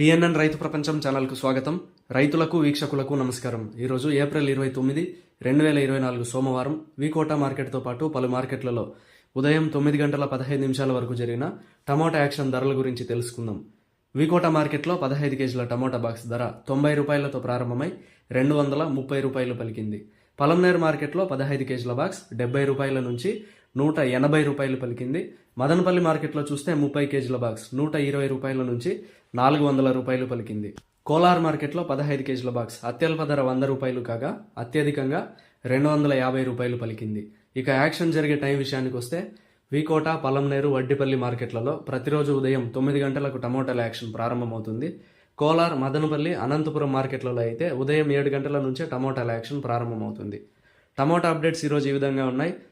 PNN రైతు ప్రపంచం ఛానల్కు స్వాగతం. రైతులకు వీక్షకులకు నమస్కారం. ఈరోజు ఏప్రిల్ ఇరవై తొమ్మిది రెండు వేల ఇరవై నాలుగు సోమవారం వికోటా మార్కెట్తో పాటు పలు మార్కెట్లలో ఉదయం తొమ్మిది గంటల పదహైదు నిమిషాల వరకు జరిగిన టమోటా యాక్షన్ ధరల గురించి తెలుసుకుందాం. వికోటా మార్కెట్లో పదహైదు కేజీల టమోటా బాక్స్ ధర తొంభై రూపాయలతో ప్రారంభమై రెండు వందల ముప్పై రూపాయలు పలికింది. పలంనేర్ మార్కెట్లో పదహైదు కేజీల బాక్స్ డెబ్బై రూపాయల నుంచి నూట ఎనభై రూపాయలు పలికింది. మదనపల్లి మార్కెట్లో చూస్తే ముప్పై కేజీల బాక్స్ నూట ఇరవై రూపాయల నుంచి నాలుగు వందల రూపాయలు పలికింది. కోలార్ మార్కెట్లో పదహైదు కేజీల బాక్స్ అత్యల్ప ధర వంద రూపాయలు కాగా అత్యధికంగా రెండు వందల యాభై రూపాయలు పలికింది. ఇక యాక్షన్ జరిగే టైం విషయానికి వస్తే వీకోట పలంనేరు వడ్డిపల్లి మార్కెట్లలో ప్రతిరోజు ఉదయం తొమ్మిది గంటలకు టమోటాల యాక్షన్ ప్రారంభమవుతుంది. కోలార్ మదనపల్లి అనంతపురం మార్కెట్లలో అయితే ఉదయం ఏడు గంటల నుంచే టమోటాల యాక్షన్ ప్రారంభమవుతుంది. టమోటా అప్డేట్స్ ఈరోజు ఈ విధంగా ఉన్నాయి.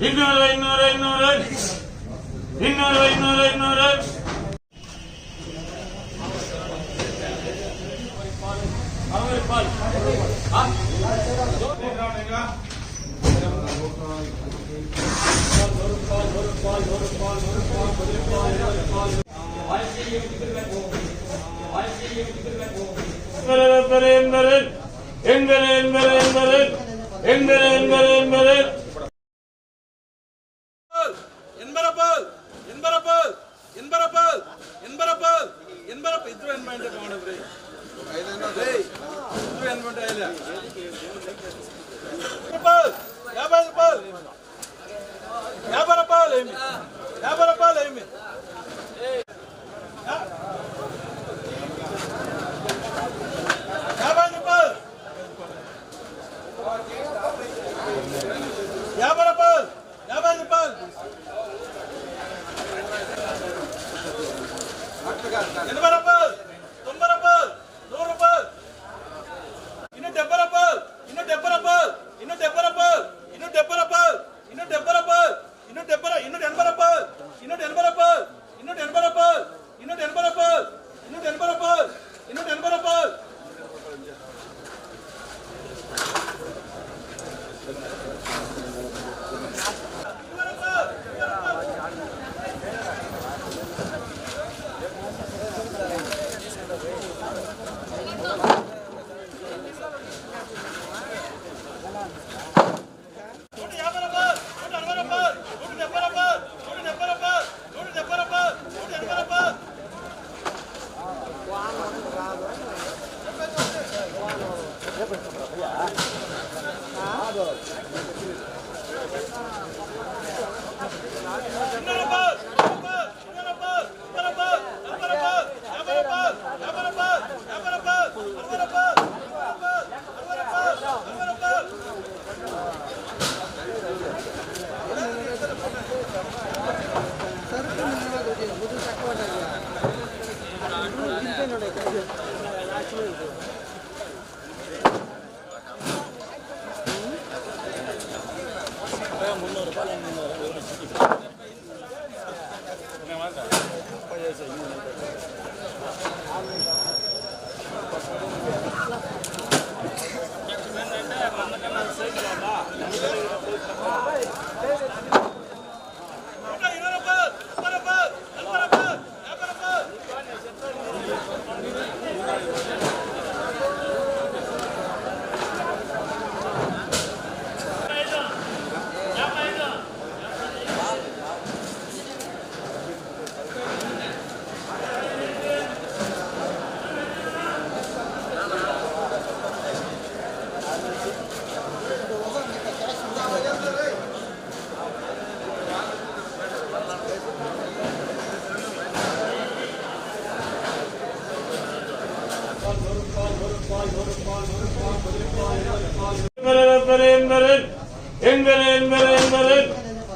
İnnore, innore, innore. İnnore, innore, innore. Enver, enver, enver, enver, enver, enver, enver, enver, ಎಂಬರಪ್ಪ ಎಂಬರಪ್ಪ ಎಂಬರಪ್ಪ ಎಂಬರಪ್ಪ ಇದ್ರು ಏನ್ ಮಾಡಿ ಮಾಡಿದ್ರಿ ಇದ್ರು నిలబడప్ప Good. முந்நூறு ரூபாய் முந்நூறு.